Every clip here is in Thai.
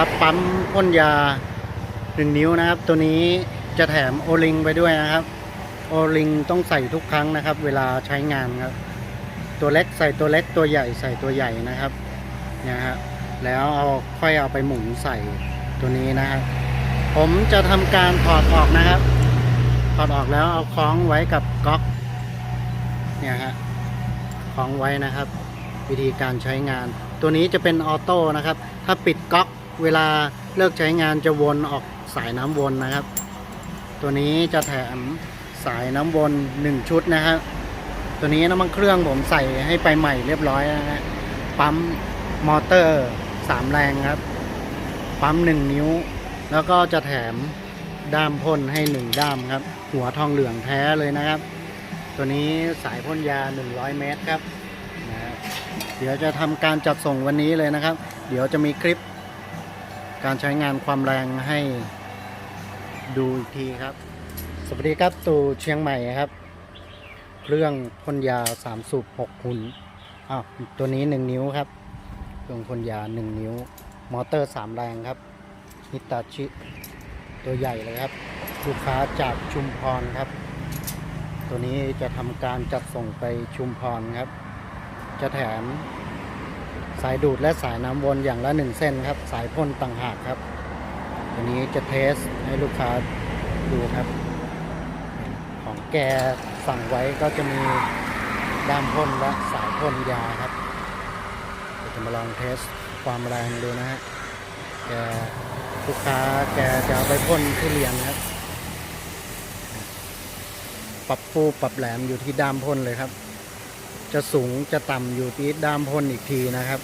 ครับปั๊มพ่นยา 1 นิ้วนะครับ ตัวนี้จะแถมโอลิงไปด้วยนะครับ โอลิงต้องใส่ทุกครั้งนะครับ เวลาใช้งานครับ ตัวเล็กใส่ตัวเล็กตัวใหญ่ใส่ตัวใหญ่นะครับเนี่ยฮะแล้วเอาค่อยเอาไปหมุนใส่ตัวนี้นะครับ ผมจะทำการถอดออกนะครับ ถอดออกแล้วเอาคล้องไว้กับก๊อกเนี่ยฮะคล้องไว้นะครับ วิธีการใช้งาน ตัวนี้จะเป็นออโต้นะครับ ถ้าปิดก๊อก เวลาเลิกใช้งานจะวนออกสายน้ำวนนะครับ ตัวนี้จะแถมสายน้ำวน 1 ชุดนะครับตัวนี้น้ำมันเครื่องผมใส่ให้ไปใหม่เรียบร้อยแล้วนะฮะปั๊มมอเตอร์ 3 แรงครับ ปั๊ม 1 นิ้ว แล้วก็จะแถมด้ามพ่นให้ 1 ด้ามครับ หัวทองเหลืองแท้เลยนะครับ ตัวนี้สายพ่นยา 100 เมตรครับนะเดี๋ยวจะทำการจัดส่งวันนี้เลยนะครับ เดี๋ยวจะมีคลิป การใช้งานความแรงให้ดูอีกทีครับ สวัสดีครับตู่เชียงใหม่ครับ เครื่องพ่นยา3สูบ6หุ่นอ้าวตัวนี้1นิ้วครับ เครื่องพ่นยา1นิ้ว มอเตอร์3แรงครับฮิตาชิ ตัวใหญ่เลยครับ ลูกค้าจากชุมพรครับ ตัวนี้จะทำการจัดส่งไปชุมพรครับ จะแถม สายดูดและสายน้ำวนอย่างละ 1 เส้นครับ สายพ่นต่างหากครับตัวนี้จะเทสให้ลูกค้าดูครับ ของแกสั่งไว้ก็จะมีด้ามพ่นและสายพ่นยาครับเดี๋ยวจะมาลองเทสความแรงดูนะฮะแกลูกค้าแกจะเอาไปพ่นทุเรียนครับ ปรับฟูปรับแหลมอยู่ที่ด้ามพ่นเลยครับ จะสูงจะต่ำอยู่ที่ดามพ่นอีกทีนะครับ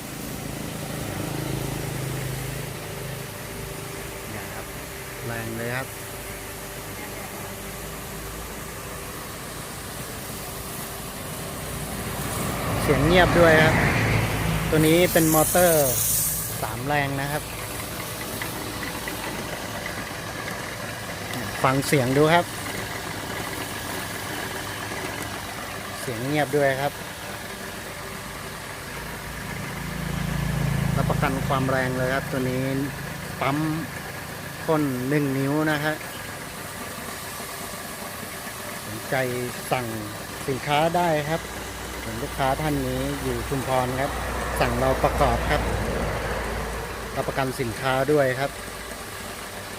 นี่ครับ แรงเลยครับ เสียงเงียบด้วยครับ ตัวนี้เป็นมอเตอร์สามแรงนะครับ ฟังเสียงดูครับ เสียงเงียบด้วยครับ รับประกันความแรงเลยครับ ตัวนี้ปั๊มพ่นหนึ่งนิ้วนะฮะสนใจสั่งสินค้าได้ครับเห็นลูกค้าท่านนี้อยู่ชุมพรครับ สั่งเราประกอบครับรับประกันสินค้าด้วยครับ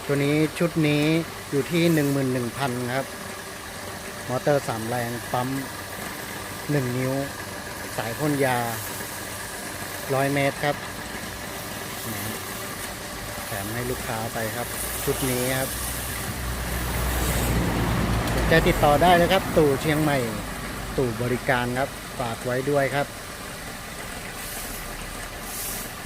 ตัวนี้ชุดนี้อยู่ที่ 11,000 ครับ มอเตอร์สามแรงปั๊ม 1 นิ้ว สายพ่นยา 100 เมตรครับ แถมให้ลูกค้าไปครับ ชุดนี้ครับจะติดต่อได้นะครับตู่เชียงใหม่ตู่บริการครับฝากไว้ด้วยครับ